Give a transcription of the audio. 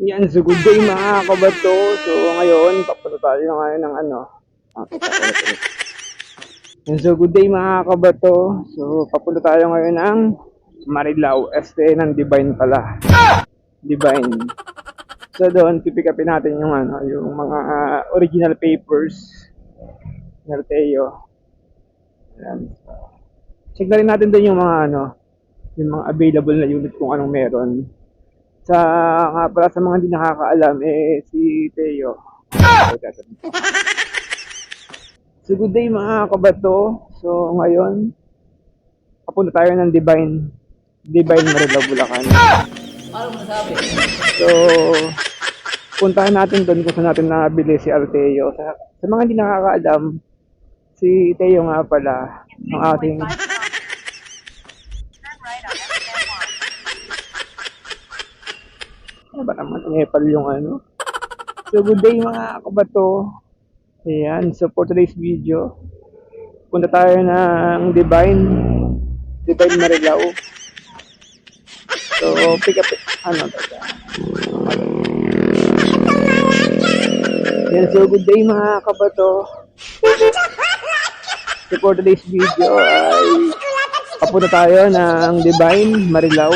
Yan, so good day mga kabato. So ngayon, papunta tayo ngayon ng ano. Ah, Yan, so good day mga kabato. So papunta tayo ngayon ng Marilao. ST ng Divine pala. Divine. So doon, pipick natin yung ano, yung mga ah, original papers. Narteo. Yan. Check na rin natin din yung mga ano, yung mga available na unit kung anong meron. Sa nga pala sa mga hindi nakakaalam, eh si Teo. So good day mga kabato. So ngayon, papunta tayo ng Divine. Divine Marilao, Bulacan. So, puntahan natin doon kung saan natin nabili si Arteo. Sa, sa mga hindi nakakaalam, si Teo nga pala, ang ating Ano ba naman Nepal yung ano? So good day mga kabato. Ayan, so for today's video, punta tayo ng Divine, Divine Marilao. So pick up, ano taga? Yan, so good day mga kabato. So for today's video ay papunta tayo ng Divine Marilao.